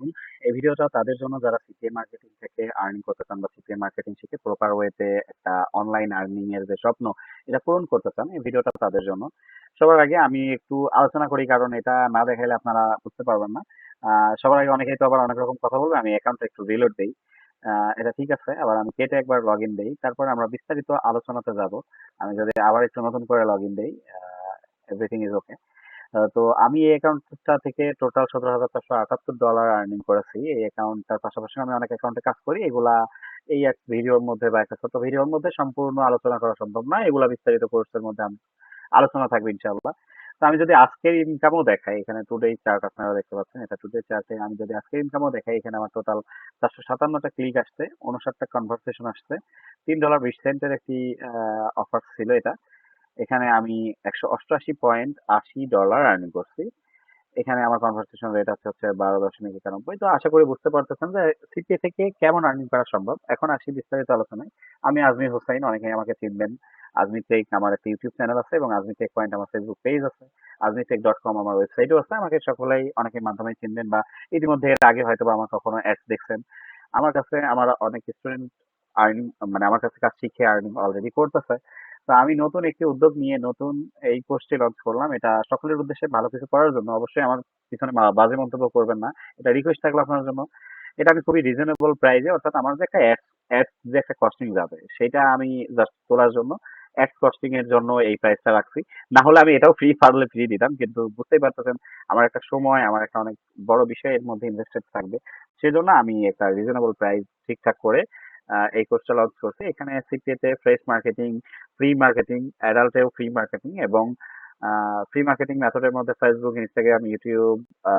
আলাইকুম। এই ভিডিওটা তাদের জন্য যারা সিপিএ মার্কেটিং থেকে আর্নিং করতে চান বা সিপিএ মার্কেটিং শিখে প্রপার ওয়েতে একটা অনলাইন আর্নিং এর যে স্বপ্ন, এটা পূরণ করতে চান, এই ভিডিওটা তাদের জন্য। সবার আগে আমি একটু আলোচনা করি, কারণ এটা না দেখাইলে আপনারা বুঝতে পারবেন না। সবার আগে অনেকেই তো আবার অনেক রকম কথা বলবে, আমি অ্যাকাউন্টটা একটু রিলোড দিই এটা ঠিক আছে। আবার আমি কেটে একবার লগ ইন দিই তারপরে আমরা বিস্তারিত আলোচনাতে যাব। আমি যদি আবার একটু নতুন করে লগ ইন দিই এভরিথিং ইজ ওকে। তো আমি এই অ্যাকাউন্টটা থেকে টোটাল $১৭,৪৭৮ আর্নিং করেছি। এই অ্যাকাউন্টটার পাশাপাশি আমি অনেক অ্যাকাউন্টে কাজ করি। এগুলা এই এক ভিডিওর মধ্যে বা একটা ছোট্ট ভিডিওর মধ্যে সম্পূর্ণ আলোচনা করা সম্ভব না। এগুলা বিস্তারিত কোর্সের মধ্যে আলোচনা থাকবে ইনশাআল্লাহ। তো আমি যদি আজকের ইনকামও দেখাই, এখানে টুডে চার্ট আপনারা দেখতে পাচ্ছেন। এটা টুডে চার্টে আমি যদি আজকের ইনকামও দেখাই, এখানে আমার টোটাল চারশো সাতান্নটা ক্লিক আসছে, ৫৯ টা কনভারসেশন আসছে। $৩.২০ এর একটি আ অফার ছিল এটা। এখানে আমি $১৮৮.৮০ আর্নিং করছি। এখানে আমার কনভারসেশন রেট আছে হচ্ছে ১২.৯১। তো আশা করি বুঝতে পারতেছেন যে সিপিএ থেকে কেমন আর্নিং করা সম্ভব। এখন আসি বিস্তারিত আলোচনায়। আমি আজমির হোসাইন, অনেকেই আমাকে চিনবেন। আজমি টেক আমার একটা ইউটিউব চ্যানেল আছে এবং আজমি টেক পয়েন্ট আমার ফেসবুক পেজ আছে। আজমি টেক ডট কম আমার ওয়েবসাইটও আছে। আমাকে সকলেই অনেকের মাধ্যমে চিনবেন বা ইতিমধ্যে এর আগে হয়তোবা আমার কখনো অ্যাডস দেখছেন। আমার কাছে আমার অনেক স্টুডেন্ট আর্নিং মানে আমার কাছে কাজ শিখে আর্নিং অলরেডি করতেছে। তো আমি নতুন একটি উদ্যোগ নিয়ে নতুন এই কোর্সটি লঞ্চ করলাম। এটা সকলের উদ্দেশ্যে ভালো কিছু করার জন্য। অবশ্যই আমার পিছনে বাজে মন্তব্য করবেন না। এটা রিকোয়েস্ট থাকল আপনার জন্য। এটা আমি খুবই রিজনেবল প্রাইস এ অর্থাৎ আমার যে একটা অ্যাডস যে একটা কস্টিং যাবে, সেটা আমি জাস্ট তোলার জন্য অ্যাডস কস্টিং এর জন্য এই প্রাইসটা রাখছি। না হলে আমি এটাও ফ্রি পারলে ফ্রি দিতাম। কিন্তু বুঝতেই পারতেছেন আমার একটা সময়, আমার একটা অনেক বড় বিষয় এর মধ্যে ইনভেস্টেড থাকবে। সেজন্য আমি একটা রিজনেবল প্রাইস ঠিকঠাক করে এই কোর্সটা লঞ্চ করছি। এখানে সিপিএ তে fresh marketing, free marketing, adult এও ফ্রি মার্কেটিং এবং ফ্রি মার্কেটিং মেথড এর মধ্যে ফেসবুক YouTube আ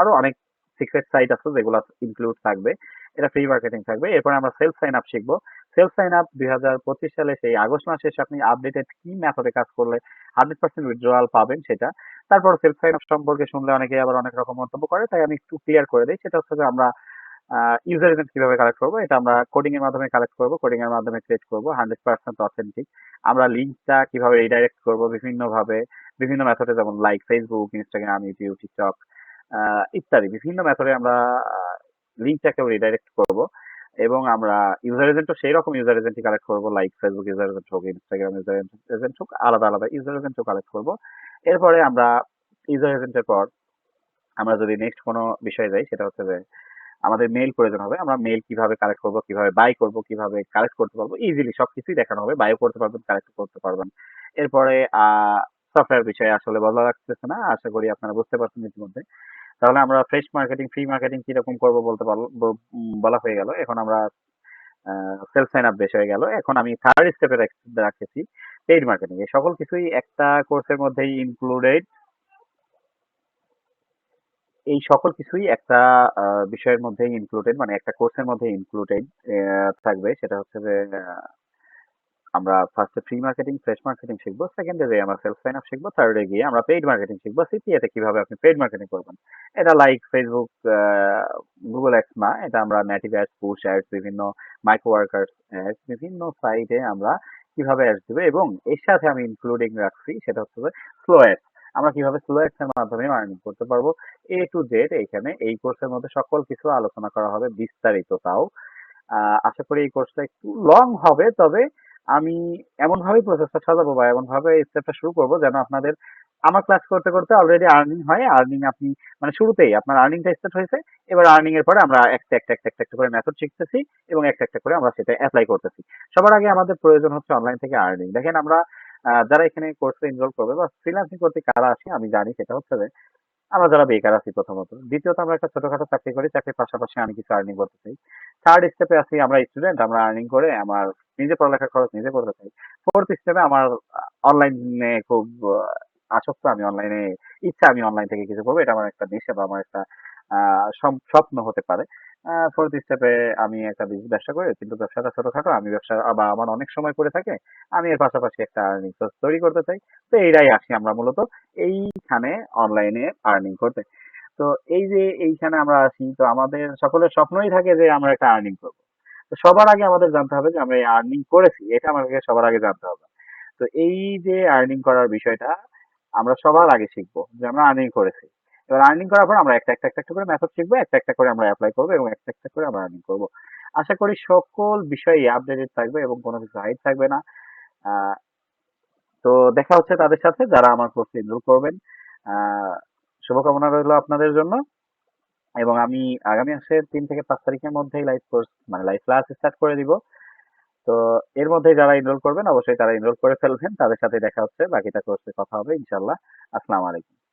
আরও অনেক সিক্রেট সাইট আছে যেগুলো ইনক্লুড থাকবে। এটা ফ্রি মার্কেটিং থাকবে। এরপরে আমরা সেলফ সাইন আপ শিখব সেলফ সাইন আপ ২০২৫ সালে সেই আগস্ট মাসে এসে আপনি আপডেটেড কি মেথডে কাজ করলে 100% উইথড্রয়াল পাবেন সেটা। তারপর সেলফ সাইন আপ সম্পর্কে শুনলে অনেকে আবার অনেক রকম মন্তব্য করে। তাই আমি একটু ক্লিয়ার করে দিই সেটা হচ্ছে যে আমরা ইউজার এজেন্ট কীভাবে কালেক্ট করব? এটা আমরা কোডিং এর মাধ্যমে কালেক্ট করব কোডিং এর মাধ্যমে ক্রিয়েট করব 100% অথেন্টিক। আমরা লিংকটা কীভাবে রিডাইরেক্ট করব বিভিন্নভাবে, বিভিন্ন মেথডে যেমন like Facebook YouTube, TikTok uh ইত্যাদি বিভিন্ন মেথডে আমরা আ লিংকটাকেও রিডাইরেক্ট করব এবং আমরা ইউজার এজেন্টও সেই রকম ইউজার এজেন্টই কালেক্ট করব লাইক Facebook ইউজার এজেন্ট হোক, ইনস্টাগ্রাম ইউজার এজেন্ট হোক, আলাদা, আলাদা ইউজার এজেন্টও কালেক্ট করব। এরপরে আমরা ইউজার এজেন্টের পর আমরা যদি নেক্সট কোনো বিষয়ে যাই সেটা হচ্ছে যে আমাদের মেইল প্রয়োজন হবে। আমরা মেইল কীভাবে কালেক্ট করব, কীভাবে বাই করব, কীভাবে কালেক্ট করতে পারব ইজিলি সবকিছুই দেখানো হবে। বাইও করতে পারবেন, কালেক্ট করতে পারবেন। এরপরে সফটওয়্যার বিষয়ে আসলে বলা লাগতেছে না। আশা করি আপনারা বুঝতে পারছেন ইতিমধ্যে। তাহলে আমরা ফ্রেশ মার্কেটিং, ফ্রি মার্কেটিং কীরকম করব বলতে পারল ব উম বলা হয়ে গেল। এখন আমরা সেলফ সাইন আপ বেশ হয়ে গেল। এখন আমি থার্ড স্টেপে রাখ রাখতেছি পেইড মার্কেটিং। এই সকল কিছুই একটা কোর্সের মধ্যেই ইনক্লুডেড। এই সকল কিছুই একটা বিষয়ের মধ্যে ইনক্লুডেড মানে একটা কোর্সের মধ্যে ইনক্লুডেড থাকবে। সেটা হচ্ছে যে আমরা first free marketing, fresh marketing শিখব সেকেন্ড যে আমরা সেলফ সাইন আপ শিখব থার্ডে গিয়ে আমরা পেইড মার্কেটিং শিখব সিপিএ তে কীভাবে আপনি পেইড মার্কেটিং করবেন। এটা লাইক ফেসবুক গুগল অ্যাডস না। এটা আমরা নেটিভ অ্যাডস, পুশ অ্যাডস, বিভিন্ন মাইক্রো ওয়ার্কার্স অ্যাডস, বিভিন্ন সাইটে আমরা কীভাবে অ্যাডস দিব এবং এর সাথে আমি ইনক্লুডিং রাখছি সেটা হচ্ছে স্লো অ্যাডস। আমরা কীভাবে স্লো এর মাধ্যমে আর্নিং করতে পারব। এ টু জেড এইখানে এই কোর্সের মধ্যে সকল কিছু আলোচনা করা হবে বিস্তারিত তাও। আশা করি এই কোর্সটা একটু লং হবে তবে আমি এমনভাবেই প্রসেসটা সাজাবো বা এমনভাবে স্টেপটা শুরু করব যেন আপনাদের আমার ক্লাস করতে, করতে অলরেডি আর্নিং হয়। আর্নিং আপনি মানে শুরুতেই আপনার আর্নিংটা স্টার্ট হয়েছে। এবার আর্নিং এর পরে আমরা একটা, একটা, একটা, একটা, করে মেথড শিখতেছি এবং একটা, একটা করে আমরা সেটা অ্যাপ্লাই করতেছি। সবার আগে আমাদের প্রয়োজন হচ্ছে অনলাইন থেকে আর্নিং। দেখেন আমরা যারা এখানে কোর্সে এনরোল করবে বা ফ্রিল্যান্সিং করতে কারা আসি, আমি জানি সেটা হচ্ছে যে, আমরা যারা বেকার আছি প্রথমত। দ্বিতীয়ত, আমরা একটা ছোটখাটো চাকরি করি। চাকরির পাশাপাশি আমি কিছু আর্নিং করতে চাই। থার্ড স্টেপে আছি আমরা স্টুডেন্ট আমরা আর্নিং করে আমার নিজে পড়ালেখার খরচ নিজে করতে চাই। ফোর্থ স্টেপে আমার অনলাইনে খুব আসক্ত, আমি অনলাইনে ইচ্ছা, আমি অনলাইন থেকে কিছু করব, এটা আমার একটা নেশা বা আমার একটা স্বপ্ন হতে পারে। ফোর্থ স্টেপে আমি একটা ব্যবসা করি। কিন্তু ব্যবসাটা ছোটখাটো। আমি ব্যবসা, বা আমার অনেক সময় পড়ে থাকে। আমি এর পাশাপাশি একটা আর্নিং সোর্স তৈরি করতে চাই। তো এইটাই আসি আমরা মূলত এইখানে অনলাইনে আর্নিং করতে। তো এই যে এইখানে আমরা আসি, তো আমাদের সকলের স্বপ্নই থাকে যে আমরা একটা আর্নিং করব তো সবার আগে আমাদের জানতে হবে যে আমরা এই আর্নিং করেছি। এটা আমাদেরকে সবার আগে জানতে হবে। তো এই যে আর্নিং করার বিষয়টা, আমরা সবার আগে শিখব যে আমরা আর্নিং করেছি। এবার আর্নিং করার পর আমরা একটা একটা একটা করে মেথড শিখব, একটা একটা করে আমরা অ্যাপ্লাই করব এবং একটা একটা করে আমরা আর্নিং করব। আশা করি সকল বিষয়ে আপডেটেড থাকবে এবং কোনো কিছু হাইড থাকবে না। তো দেখা হচ্ছে তাদের সাথে যারা আমার কোর্সে এনরোল করবেন। শুভকামনা রইল আপনাদের জন্য এবং আমি আগামী মাসের তিন থেকে পাঁচ তারিখের মধ্যেই লাইভ কোর্স মানে লাইভ ক্লাস স্টার্ট করে দিব। তো এর মধ্যে যারা এনরোল করবেন, অবশ্যই তারা এনরোল করে ফেলবেন। তাদের সাথে দেখা হচ্ছে। বাকিটা কোর্সে কথা হবে ইনশাল্লাহ আসসালামু আলাইকুম।